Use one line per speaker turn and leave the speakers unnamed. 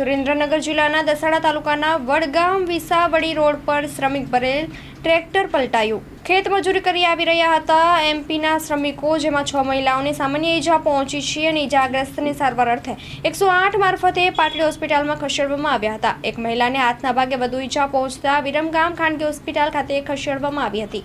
સુરેન્દ્રનગર જિલ્લાના દસાડા તાલુકાના વડગામ વિસાવડી રોડ પર શ્રમિક ભરેલ ટ્રેક્ટર પલટાયું. ખેત મજૂરી કરી આવી રહ્યા હતા. એમપીના શ્રમિકો, જેમાં છ મહિલાઓને સામાન્ય ઈજા પહોંચી છે અને ઈજાગ્રસ્તની સારવાર અર્થે એકસો આઠ મારફતે પાટલી હોસ્પિટલમાં ખસેડવામાં આવ્યા હતા. એક મહિલાને હાથના ભાગે વધુ ઈજા પહોંચતા વિરમગામ ખાનગી હોસ્પિટલ ખાતે ખસેડવામાં આવી હતી.